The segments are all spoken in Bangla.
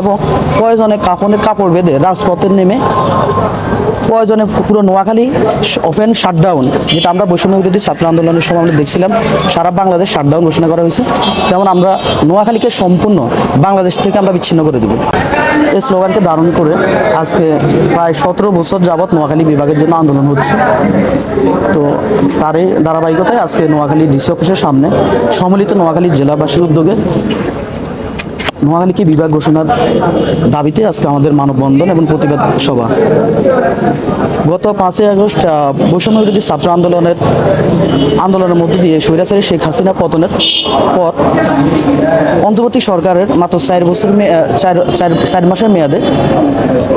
এবং প্রয়োজনে কাপড়ের কাপড় বেঁধে রাজপথে নেমে প্রয়োজনে পুরো নোয়াখালী ওপেন শাটডাউন যেটা আমরা বৈষম্য বিরোধী ছাত্র আন্দোলনের সময় আমরা দেখছিলাম, সারা বাংলাদেশ শাটডাউন ঘোষণা করা হয়েছে। যেমন আমরা নোয়াখালীকে সম্পূর্ণ বাংলাদেশ থেকে আমরা বিচ্ছিন্ন করে দেব। এই স্লোগানকে ধারণ করে আজকে প্রায় সতেরো বছর যাবৎ নোয়াখালী বিভাগের জন্য আন্দোলন হচ্ছে। তো তারই ধারাবাহিকতায় আজকে নোয়াখালী ডিসি অফিসের সামনে সম্মিলিত নোয়াখালী জেলাবাসীর উদ্যোগে নোয়াখালীকে বিভাগ ঘোষণার দাবিতে আজকে আমাদের মানববন্ধন এবং প্রতিবাদ সভা? গত পাঁচই আগস্ট বৈষম্য বিরোধী ছাত্র আন্দোলনের আন্দোলনের মধ্য দিয়ে স্বৈরাচারী শেখ হাসিনা পতনের পর অন্তর্বর্তী সরকারের মাত্র চার বছর চার চার চার মাসের মেয়াদে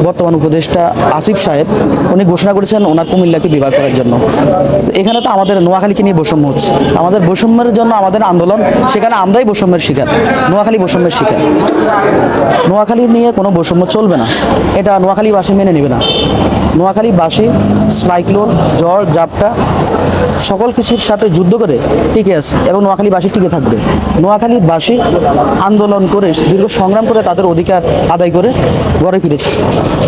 বর্তমান উপদেষ্টা আসিফ সাহেব উনি ঘোষণা করেছেন ওনার কুমিল্লাকে বিভাগ করার জন্য। এখানে তো আমাদের নোয়াখালীকে নিয়ে বৈষম্য হচ্ছে। আমাদের বৈষম্যের জন্য আমাদের আন্দোলন, সেখানে আমরাই বৈষম্যের শিকার। নোয়াখালী বৈষম্যের শিকার। নোয়াখালী নিয়ে কোনো বৈষম্য চলবে না। এটা নোয়াখালীবাসী মেনে নেবে না। নোয়াখালীবাসী, সাইক্লোন, জ্বর, জাপটা, সকল কিছুর সাথে যুদ্ধ করে টিকে আছে এবং নোয়াখালীবাসী টিকে থাকবে। নোয়াখালীবাসী আন্দোলন করে, দীর্ঘ সংগ্রাম করে তাদের অধিকার আদায় করে ঘরে ফিরেছে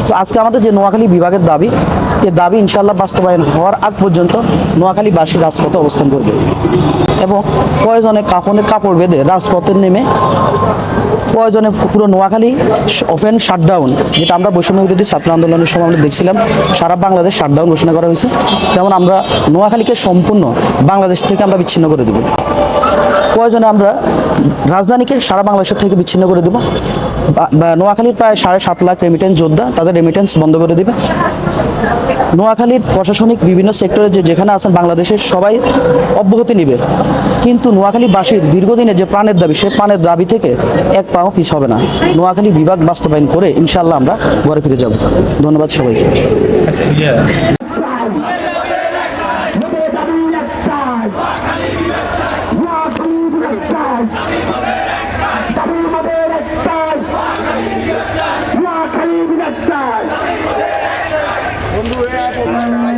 তো আজকে আমাদের যে নোয়াখালী বিভাগের দাবি, এ দাবি ইনশাল্লাহ বাস্তবায়ন হওয়ার আগ পর্যন্ত নোয়াখালীবাসী রাজপথে অবস্থান করবে। এবং প্রয়োজনে কাপড়ের কাপড় বেঁধে রাজপথে নেমে প্রয়োজনে পুরো নোয়াখালী ওপেন শাটডাউন, যেটা আমরা বৈষম্য বিরোধী ছাত্র আন্দোলনের সময় আমরা দেখছিলাম, সারা বাংলাদেশ শাটডাউন ঘোষণা করা হয়েছে। তেমন আমরা নোয়াখালীকে সম্পূর্ণ বাংলাদেশ থেকে আমরা বিচ্ছিন্ন করে দেব। প্রয়োজনে আমরা রাজধানীকে সারা বাংলাদেশের থেকে বিচ্ছিন্ন করে দেব। নোয়াখালীর প্রায় সাড়ে সাত লাখ রেমিটেন্স যোদ্ধা তাদের রেমিটেন্স বন্ধ করে দেবে। নোয়াখালীর প্রশাসনিক বিভিন্ন সেক্টরে যে যেখানে আছেন বাংলাদেশের সবাই অব্যাহতি নিবে। কিন্তু নোয়াখালীবাসীর দীর্ঘদিনে যে প্রাণের দাবি, সে প্রাণের দাবি থেকে এক পাও পিছ হবে না। নোয়াখালী বিভাগ বাস্তবায়ন করে ইনশাল্লাহ আমরা ঘরে ফিরে যাব। ধন্যবাদ সবাইকে আমাদের দাবি একটাই নোয়াখালীর একটাই দাবি আমাদের একটাই নোয়াখালীর একটাই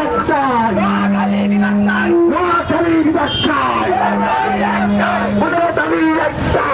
একটাই নোয়াখালীর একটাই নোয়াখালীর একটাই